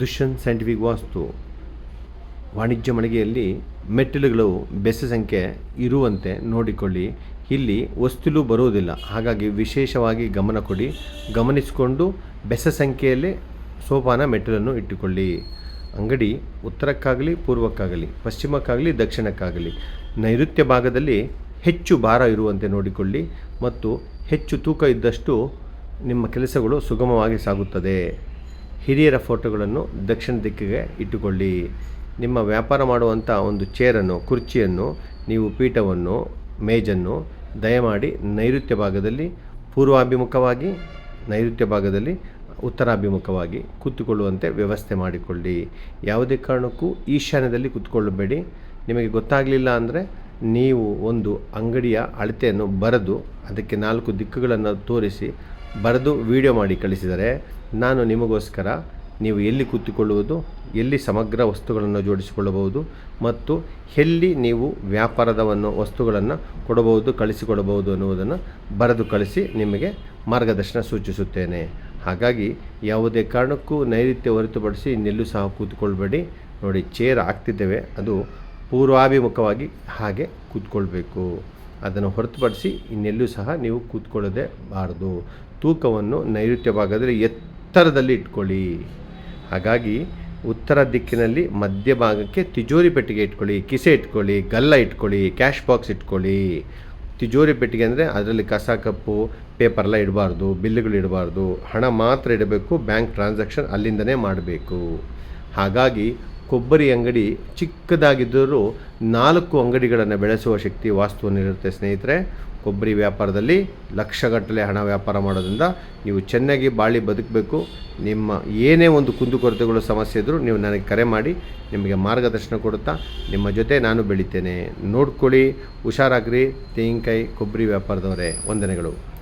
Dushyant scientific ವಾಸ್ತು ವಾಣಿಜ್ಯ ಮಳಿಗೆಯಲ್ಲಿ ಮೆಟ್ಟಿಲುಗಳು ಬೆಸ ಸಂಖ್ಯೆ ಇರುವಂತೆ ನೋಡಿಕೊಳ್ಳಿ. ಇಲ್ಲಿ ವಸ್ತುಲು ಬರುವುದಿಲ್ಲ. ಹಾಗಾಗಿ ವಿಶೇಷವಾಗಿ ಗಮನ ಕೊಡಿ. ಗಮನಿಸಿಕೊಂಡು ಬೆಸ ಸಂಖ್ಯೆಯಲ್ಲಿ ಸೋಪಾನ ಮೆಟ್ಟಿಲನ್ನು ಇಟ್ಟುಕೊಳ್ಳಿ. ಅಂಗಡಿ ಉತ್ತರಕ್ಕಾಗಲಿ, ಪೂರ್ವಕ್ಕಾಗಲಿ, ಪಶ್ಚಿಮಕ್ಕಾಗಲಿ, ದಕ್ಷಿಣಕ್ಕಾಗಲಿ, ನೈಋತ್ಯ ಭಾಗದಲ್ಲಿ ಹೆಚ್ಚು ಭಾರ ಇರುವಂತೆ ನೋಡಿಕೊಳ್ಳಿ ಮತ್ತು ಹೆಚ್ಚು ತೂಕ ಇದ್ದಷ್ಟು ನಿಮ್ಮ ಕೆಲಸಗಳು ಸುಗಮವಾಗಿ ಸಾಗುತ್ತದೆ. ಹಿರಿಯರ ಫೋಟೋಗಳನ್ನು ದಕ್ಷಿಣ ದಿಕ್ಕಿಗೆ ಇಟ್ಟುಕೊಳ್ಳಿ. ನಿಮ್ಮ ವ್ಯಾಪಾರ ಮಾಡುವಂಥ ಒಂದು ಚೇರನ್ನು, ಕುರ್ಚಿಯನ್ನು, ನೀವು ಪೀಠವನ್ನು, ಮೇಜನ್ನು ದಯಮಾಡಿ ನೈಋತ್ಯ ಭಾಗದಲ್ಲಿ ಪೂರ್ವಾಭಿಮುಖವಾಗಿ, ನೈಋತ್ಯ ಭಾಗದಲ್ಲಿ ಉತ್ತರಾಭಿಮುಖವಾಗಿ ಕೂತುಕೊಳ್ಳುವಂತೆ ವ್ಯವಸ್ಥೆ ಮಾಡಿಕೊಳ್ಳಿ. ಯಾವುದೇ ಕಾರಣಕ್ಕೂ ಈಶಾನ್ಯದಲ್ಲಿ ಕೂತ್ಕೊಳ್ಳಬೇಡಿ. ನಿಮಗೆ ಗೊತ್ತಾಗಲಿಲ್ಲ ಅಂದರೆ ನೀವು ಒಂದು ಅಂಗಡಿಯ ಅಳತೆಯನ್ನು ಬರೆದು ಅದಕ್ಕೆ ನಾಲ್ಕು ದಿಕ್ಕುಗಳನ್ನು ತೋರಿಸಿ ಬರೆದು ವಿಡಿಯೋ ಮಾಡಿ ಕಳಿಸಿದರೆ ನಾನು ನಿಮಗೋಸ್ಕರ ನೀವು ಎಲ್ಲಿ ಕೂತುಕೊಳ್ಳುವುದು, ಎಲ್ಲಿ ಸಮಗ್ರ ವಸ್ತುಗಳನ್ನು ಜೋಡಿಸಿಕೊಳ್ಳಬಹುದು ಮತ್ತು ಎಲ್ಲಿ ನೀವು ವ್ಯಾಪಾರದವನ್ನು, ವಸ್ತುಗಳನ್ನು ಕೊಡಬಹುದು, ಕಳಿಸಿಕೊಡಬಹುದು ಅನ್ನುವುದನ್ನು ಬರೆದು ಕಳಿಸಿ ನಿಮಗೆ ಮಾರ್ಗದರ್ಶನ ಸೂಚಿಸುತ್ತೇನೆ. ಹಾಗಾಗಿ ಯಾವುದೇ ಕಾರಣಕ್ಕೂ ನೈರುತ್ಯ ಹೊರತುಪಡಿಸಿ ಇನ್ನೆಲ್ಲೂ ಸಹ ಕೂತ್ಕೊಳ್ಬೇಡಿ. ನೋಡಿ ಚೇರ್ ಆಗ್ತಿದ್ದೇವೆ ಅದು ಪೂರ್ವಾಭಿಮುಖವಾಗಿ ಹಾಗೆ ಕೂತ್ಕೊಳ್ಬೇಕು. ಅದನ್ನು ಹೊರತುಪಡಿಸಿ ಇನ್ನೆಲ್ಲೂ ಸಹ ನೀವು ಕೂತ್ಕೊಳ್ಳೋದೇ ಬಾರದು. ತೂಕವನ್ನು ನೈಋತ್ಯ ಭಾಗದಲ್ಲಿ ಎತ್ತರದಲ್ಲಿ ಇಟ್ಕೊಳ್ಳಿ. ಹಾಗಾಗಿ ಉತ್ತರ ದಿಕ್ಕಿನಲ್ಲಿ ಮಧ್ಯ ಭಾಗಕ್ಕೆ ತಿಜೋರಿ ಪೆಟ್ಟಿಗೆ ಇಟ್ಕೊಳ್ಳಿ, ಕಿಸೆ ಇಟ್ಕೊಳ್ಳಿ, ಗಲ್ಲ ಇಟ್ಕೊಳ್ಳಿ, ಕ್ಯಾಶ್ ಬಾಕ್ಸ್ ಇಟ್ಕೊಳ್ಳಿ. ತಿಜೋರಿ ಪೆಟ್ಟಿಗೆ ಅಂದರೆ ಅದರಲ್ಲಿ ಕಸ, ಕಪ್ಪು ಪೇಪರೆಲ್ಲ ಇಡಬಾರ್ದು ಬಿಲ್ಲುಗಳು ಇಡಬಾರ್ದು. ಹಣ ಮಾತ್ರ ಇಡಬೇಕು, ಬ್ಯಾಂಕ್ ಟ್ರಾನ್ಸಾಕ್ಷನ್ ಅಲ್ಲಿಂದನೇ ಮಾಡಬೇಕು. ಹಾಗಾಗಿ ಕೊಬ್ಬರಿ ಅಂಗಡಿ ಚಿಕ್ಕದಾಗಿದ್ದರೂ ನಾಲ್ಕು ಅಂಗಡಿಗಳನ್ನು ಬೆಳೆಸುವ ಶಕ್ತಿ ವಾಸ್ತುವನ್ನಿರುತ್ತೆ ಸ್ನೇಹಿತರೆ. ಕೊಬ್ಬರಿ ವ್ಯಾಪಾರದಲ್ಲಿ ಲಕ್ಷಗಟ್ಟಲೆ ಹಣ ವ್ಯಾಪಾರ ಮಾಡೋದ್ರಿಂದ ನೀವು ಚೆನ್ನಾಗಿ ಬಾಳಿ ಬದುಕಬೇಕು. ನಿಮ್ಮ ಏನೇ ಒಂದು ಕುಂದುಕೊರತೆಗಳು ಸಮಸ್ಯೆ ಇದ್ದರೂ ನೀವು ನನಗೆ ಕರೆ ಮಾಡಿ, ನಿಮಗೆ ಮಾರ್ಗದರ್ಶನ ಕೊಡುತ್ತಾ ನಿಮ್ಮ ಜೊತೆ ನಾನು ಬೆಳಿತೇನೆ. ನೋಡ್ಕೊಳ್ಳಿ, ಹುಷಾರಾಗ್ರಿ. ತೆಂಗಿನಕಾಯಿ, ಕೊಬ್ಬರಿ ವ್ಯಾಪಾರದವರೇ, ವಂದನೆಗಳು.